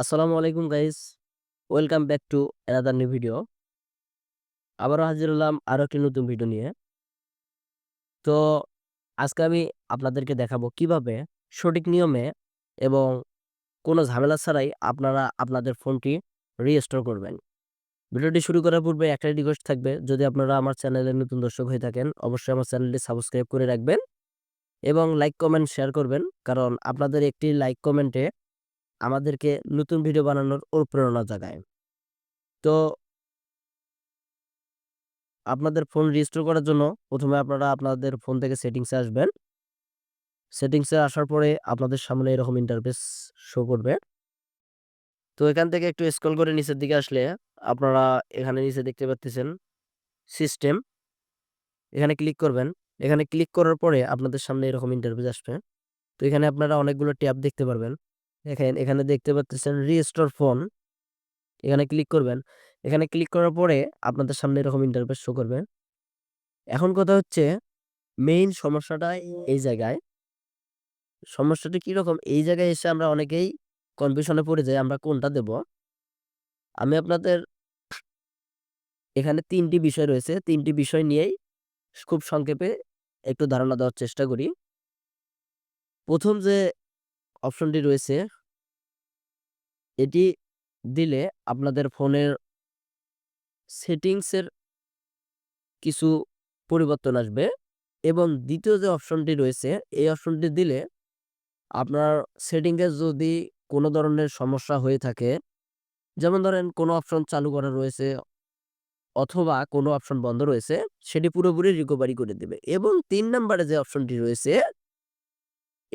আসসালামু আলাইকুম guys, welcome back to another new video. আবারও হাজির হলাম আরও একটি নতুন ভিডিও নিয়ে। তো আজকে আমি আপনাদেরকে দেখাবো কীভাবে সঠিক নিয়মে এবং কোনো ঝামেলা ছাড়াই আপনারা আপনাদের ফোনটি রিস্টোর করবেন। ভিডিওটি শুরু করার পূর্বে একটা রিকোয়েস্ট থাকবে, যদি আপনারা আমার চ্যানেলে নতুন দর্শক হয়ে থাকেন, অবশ্যই আমার চ্যানেলটি সাবস্ক্রাইব করে রাখবেন এবং লাইক, কমেন্ট, শেয়ার করবেন। কারণ আপনাদের একটি লাইক, কমেন্টে আমাদেরকে নতুন ভিডিও বানানোর অনুপ্রেরণা জাগায়। তো আপনাদের ফোন রেজিস্টার করার জন্য প্রথমে আপনারা আপনাদের ফোন থেকে সেটিংসে আসবেন। সেটিংসে আসার পরে আপনাদের সামনে এরকম ইন্টারফেস শো করবে। তো এখান থেকে একটু স্ক্রল করে নিচের দিকে আসলে আপনারা এখানে নিচে দেখতে পাচ্ছেন সিস্টেম এখানে ক্লিক করবেন। এখানে ক্লিক করার পরে আপনাদের সামনে এরকম ইন্টারফেস আসবে। তো এখানে আপনারা অনেকগুলো ট্যাব দেখতে পারবেন। দেখেন এখানে দেখতে পাচ্ছেন রিস্টোর ফোন এখানে ক্লিক করবেন। এখানে ক্লিক করার পরে আপনাদের সামনে এরকম ইন্টারফেস শো করবে। এখন কথা হচ্ছে মেইন সমস্যাটা এই জায়গায়। সমস্যাটা কীরকম এই জায়গায় এসে আমরা অনেকেই কনফিউশনে পড়ে যাই, আমরা কোনটা দেব? আমি আপনাদের এখানে তিনটি বিষয় রয়েছে। তিনটি বিষয় নিয়েই খুব সংক্ষেপে একটু ধারণা দেওয়ার চেষ্টা করি। প্রথম যে অপশনটি রয়েছে। এটি দিলে আপনাদের ফোনের সেটিংসের কিছু পরিবর্তন আসবে এবং দ্বিতীয় যে অপশনটি রয়েছে, এই অপশনটি দিলে আপনার সেটিংয়ে যদি কোনো ধরনের সমস্যা হয়ে থাকে, যেমন ধরেন কোনো অপশন চালু করা রয়েছে অথবা কোনো অপশন বন্ধ রয়েছে, সেটি পুরোপুরি রিকভারি করে দেবে। এবং তিন নম্বরে যে অপশনটি রয়েছে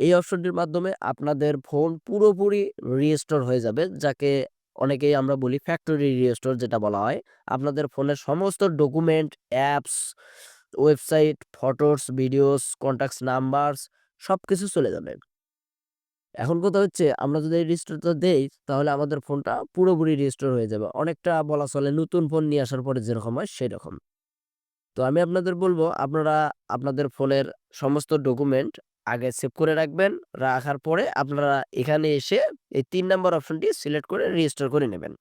এই অপশনটির মাধ্যমে আপনাদের ফোন পুরোপুরি রিস্টোর হয়ে যাবে। যাকে অনেকেই আমরা বলি ফ্যাক্টরি রিস্টোর যেটা বলা হয়। আপনাদের ফোনের সমস্ত document, apps, website, photos, videos contacts numbers সব কিছু চলে যাবে। এখন কথা হচ্ছে, আমরা যদি রিস্টোরটা দেই, তাহলে আমাদের ফোনটা পুরোপুরি রিস্টোর হয়ে যাবে। অনেকটা বলা চলে নতুন ফোন নিয়ে আসার পরে যেরকম হয় সেই রকম তো আমি আপনাদের বলব, আপনারা আপনাদের ফোনের সমস্ত ডকুমেন্ট আগে সেভ করে রাখবেন। রাখার পরে আপনারা এখানে এসে এই তিন নম্বর অপশনটি সিলেক্ট করে রেজিস্টার করে নেবেন।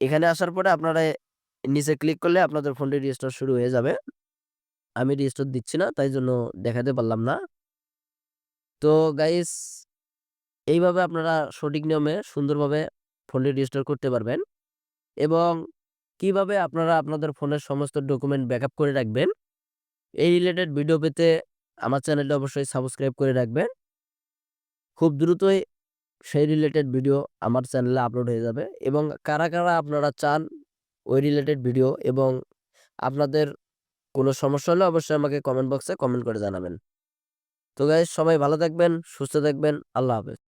এখানে আসার পরে আপনারা নিচে ক্লিক করলে আপনাদের ফোনটি রেজিস্টার শুরু হয়ে যাবে। আমি রেজিস্টার দিচ্ছি না, তাই জন্য দেখাতে পারলাম না। তো গাইস, এইভাবে আপনারা সঠিক নিয়মে সুন্দরভাবে ফোনটি রেজিস্টার করতে পারবেন এবং কীভাবে আপনারা আপনাদের ফোনের সমস্ত ডকুমেন্ট ব্যাকআপ করে রাখবেন, এই রিলেটেড ভিডিও পেতে আমার চ্যানেলটা অবশ্যই সাবস্ক্রাইব করে রাখবেন। খুব দ্রুতই সেই রিলেটেড ভিডিও আমার চ্যানেলে আপলোড হয়ে যাবে এবং কারা কারা আপনারা চান ওই রিলেটেড ভিডিও এবং আপনাদের কোনো সমস্যা হলে অবশ্যই আমাকে কমেন্ট বক্সে কমেন্ট করে জানাবেন। তো গাইজ সবাই ভালো থাকবেন, সুস্থ থাকবেন, আল্লাহ হাফেজ।